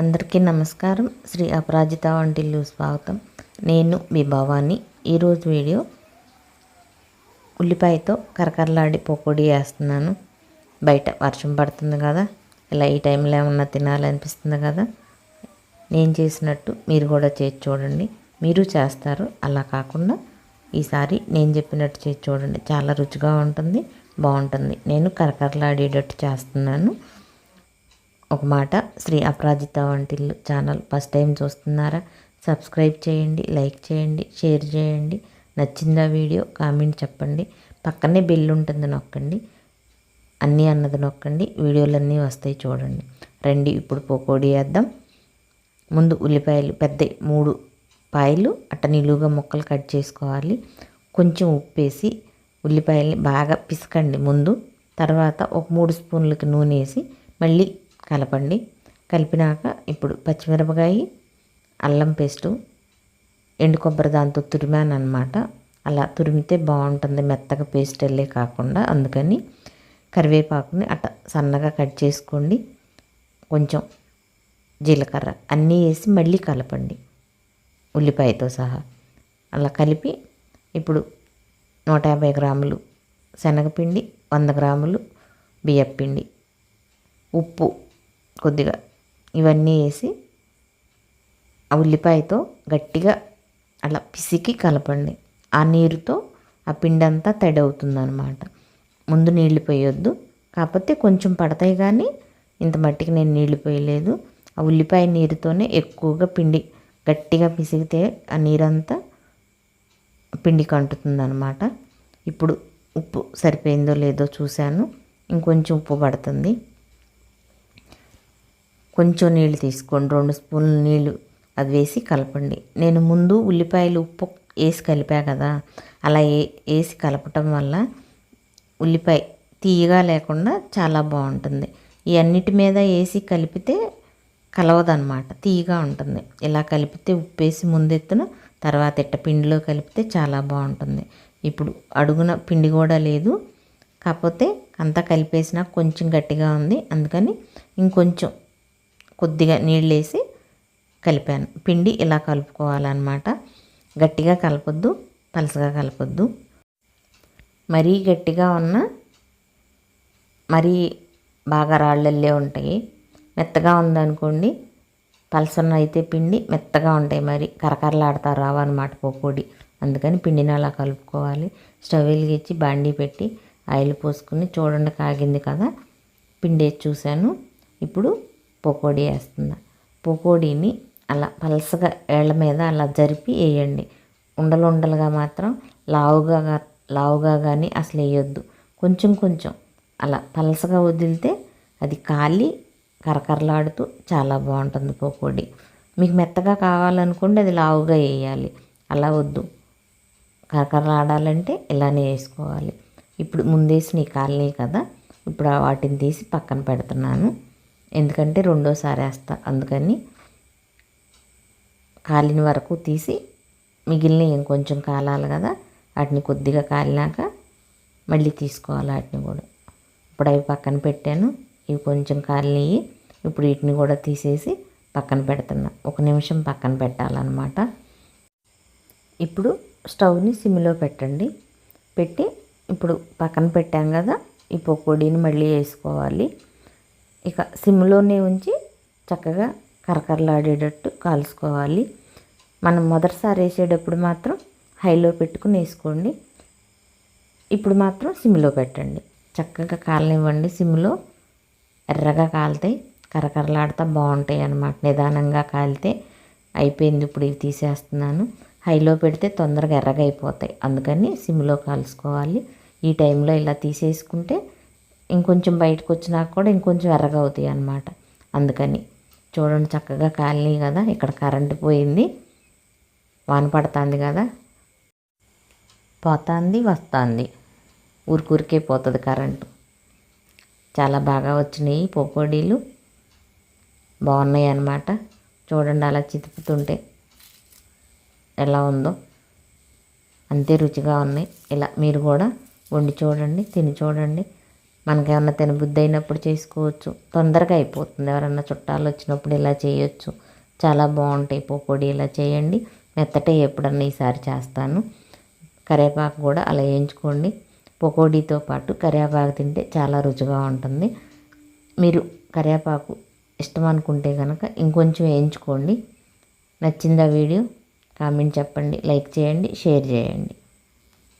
అందరికీ నమస్కారం. శ్రీ అపరాజిత వంటిల్లు స్వాగతం. నేను మీ భవాని. ఈరోజు వీడియో ఉల్లిపాయతో కరకరలాడి పకోడీ వేస్తున్నాను బయట వర్షం పడుతుంది కదా. ఇలా ఈ టైంలో ఏమన్నా తినాలనిపిస్తుంది కదా. నేను చేసినట్టు మీరు కూడా చేసి చూడండి. మీరు చేస్తారు. అలా కాకుండా ఈసారి నేను చెప్పినట్టు చేసి చూడండి. చాలా రుచిగా ఉంటుంది బాగుంటుంది. నేను కరకరలాడేటట్టు చేస్తున్నాను. ఒక మాట శ్రీ అపరాజిత వంటిల్లు ఛానల్ ఫస్ట్ టైం చూస్తున్నారా సబ్స్క్రైబ్ చేయండి లైక్ చేయండి షేర్ చేయండి నచ్చిందా వీడియో కామెంట్ చెప్పండి పక్కనే బెల్ ఉంటుంది నొక్కండి అన్నీ అన్నది నొక్కండి వీడియోలన్నీ వస్తాయి చూడండి. రండి ఇప్పుడు పోకోడి వేద్దాం ముందు ఉల్లిపాయలు పెద్ద మూడు పాయలు అట్ట నిలువుగా ముక్కలు కట్ చేసుకోవాలి. కొంచెం ఉప్పు వేసి ఉల్లిపాయల్ని బాగా పిసకండి ముందు. తర్వాత ఒక మూడు స్పూన్లకి నూనె వేసి మళ్ళీ కలపండి. కలిపినాక ఇప్పుడు పచ్చిమిరపకాయ అల్లం పేస్టు ఎండు కొబ్బరి దాంతో తురిమాను అనమాట అలా తురిమితే బాగుంటుంది. మెత్తగా పేస్ట్ వెళ్ళే కాకుండా అందుకని కరివేపాకుని అట్ట సన్నగా కట్ చేసుకోండి. కొంచెం జీలకర్ర అన్నీ వేసి మళ్ళీ కలపండి ఉల్లిపాయతో సహా. అలా కలిపి ఇప్పుడు నూట యాభై గ్రాములు శనగపిండి వంద గ్రాములు బియ్యపిండి ఉప్పు కొద్దిగా ఇవన్నీ వేసి ఆ ఉల్లిపాయతో గట్టిగా అలా పిసికి కలపండి. ఆ నీరుతో ఆ పిండి అంతా తడి అవుతుందన్నమాట ముందు నీళ్ళు పోయొద్దు. కాకపోతే కొంచెం పడతాయి కానీ ఇంత మట్టికి నేను నీళ్ళు పోయలేదు. ఆ ఉల్లిపాయ నీరుతోనే ఎక్కువగా పిండి గట్టిగా పిసిగితే ఆ నీరంతా పిండికి అంటుతుందనమాట ఇప్పుడు ఉప్పు సరిపోయిందో లేదో చూశాను. ఇంకొంచెం ఉప్పు పడుతుంది. కొంచెం నీళ్ళు తీసుకోండి. రెండు స్పూన్లు నీళ్ళు అది వేసి కలపండి. నేను ముందు ఉల్లిపాయలు ఉప్పు వేసి కలిపా కదా అలా వేసి కలపటం వల్ల ఉల్లిపాయ తీయగా లేకుండా చాలా బాగుంటుంది. ఈ అన్నిటి మీద వేసి కలిపితే కలవదనమాట తీయగా ఉంటుంది. ఇలా కలిపితే ఉప్పు వేసి ముందెత్తున తర్వాత ఇట్ట పిండిలో కలిపితే చాలా బాగుంటుంది. ఇప్పుడు అడుగున పిండి కూడా లేదు కాకపోతే అంతా కలిపేసినా కొంచెం గట్టిగా ఉంది. అందుకని ఇంకొంచెం కొద్దిగా నీళ్ళు వేసి కలిపాను. పిండి ఇలా కలుపుకోవాలన్నమాట. గట్టిగా కలపొద్దు పలసగా కలపొద్దు. మరీ గట్టిగా ఉన్న మరీ బాగా రాళ్ళల్లే ఉంటాయి. మెత్తగా ఉందనుకోండి పలసన్న అయితే పిండి మెత్తగా ఉంటాయి మరి. కరకరలాడతా రావన్నమాట పోకోడి. అందుకని పిండిని అలా కలుపుకోవాలి. స్టవ్ వెలిగించి బాండీ పెట్టి ఆయిల్ పోసుకుని చూడండి కాగింది కదా. పిండి చూశాను. ఇప్పుడు పకోడీ వేస్తున్నా. పకోడీని అలా పలసగా ఏళ్ళ మీద అలా జరిపి వేయండి. ఉండలు ఉండలుగా మాత్రం లావుగా లావుగా కానీ అసలు వేయొద్దు. కొంచెం కొంచెం అలా పలసగా వదిలితే అది కాలి కరకరలాడుతూ చాలా బాగుంటుంది పకోడీ. మీకు మెత్తగా కావాలనుకోండి అది లావుగా వేయాలి. అలా వద్దు. కరకరలాడాలంటే ఇలానే వేసుకోవాలి. ఇప్పుడు ముందేసి నీ కాలనీ కదా ఇప్పుడు వాటిని తీసి పక్కన పెడుతున్నాను. ఎందుకంటే రెండోసారి వేస్తా. అందుకని కాలిన వరకు తీసి మిగిలిన ఇంకొంచెం కాలాలి కదా వాటిని కొద్దిగా కాలినాక మళ్ళీ తీసుకోవాలి వాటిని కూడా. ఇప్పుడు అవి పక్కన పెట్టాను. ఇవి కొంచెం కాలినవి ఇప్పుడు వీటిని కూడా తీసేసి పక్కన పెడుతున్నా. ఒక నిమిషం పక్కన పెట్టాలన్నమాట. ఇప్పుడు స్టవ్ని సిమ్లో పెట్టండి. పెట్టి ఇప్పుడు పక్కన పెట్టాం కదా ఈ పకోడీని మళ్ళీ వేసుకోవాలి. ఇక సిమ్లోనే ఉంచి చక్కగా కరకరలాడేటట్టు కాల్చుకోవాలి. మనం మొదటిసారి వేసేటప్పుడు మాత్రం హైలో పెట్టుకుని వేసుకోండి. ఇప్పుడు మాత్రం సిమ్లో పెట్టండి. చక్కగా కాలనివ్వండి సిమ్లో. ఎర్రగా కాలుతాయి. కరకరలాడతా బాగుంటాయి అన్నమాట. నిదానంగా కాలితే అయిపోయింది ఇప్పుడు ఇవి తీసేస్తున్నాను. హైలో పెడితే తొందరగా ఎర్రగా అయిపోతాయి. అందుకని సిమ్లో కాల్చుకోవాలి. ఈ టైంలో ఇలా తీసేసుకుంటే ఇంకొంచెం బయటకు వచ్చినాక కూడా ఇంకొంచెం ఎర్రగా అవుతాయి అన్నమాట. అందుకని చూడండి చక్కగా కాలనీ కదా ఇక్కడ కరెంటు పోయింది. వాన పడుతుంది కదా. పోతుంది వస్తుంది. ఊరికూరికే పోతుంది కరెంటు. చాలా బాగా వచ్చినాయి పోకోడీలు. బాగున్నాయి అన్నమాట. చూడండి అలా చితుకుతుంటే ఎలా ఉందో. అంతే రుచిగా ఉన్నాయి. ఇలా మీరు కూడా వండి చూడండి తిని చూడండి. మనకేమన్నా తినబుద్ధి అయినప్పుడు చేసుకోవచ్చు. తొందరగా అయిపోతుంది. ఎవరన్నా చుట్టాలు వచ్చినప్పుడు ఇలా చేయొచ్చు. చాలా బాగుంటాయి. పకోడీ ఇలా చేయండి. మెత్తటే ఎప్పుడన్నా ఈసారి చేస్తాను. కరివేపాకు కూడా అలా వేయించుకోండి. పకోడీతో పాటు కరివేపాకు తింటే చాలా రుచిగా ఉంటుంది. మీరు కరివేపాకు ఇష్టం అనుకుంటే కనుక ఇంకొంచెం వేయించుకోండి. నచ్చిందా వీడియో కామెంట్ చెప్పండి. లైక్ చేయండి. షేర్ చేయండి.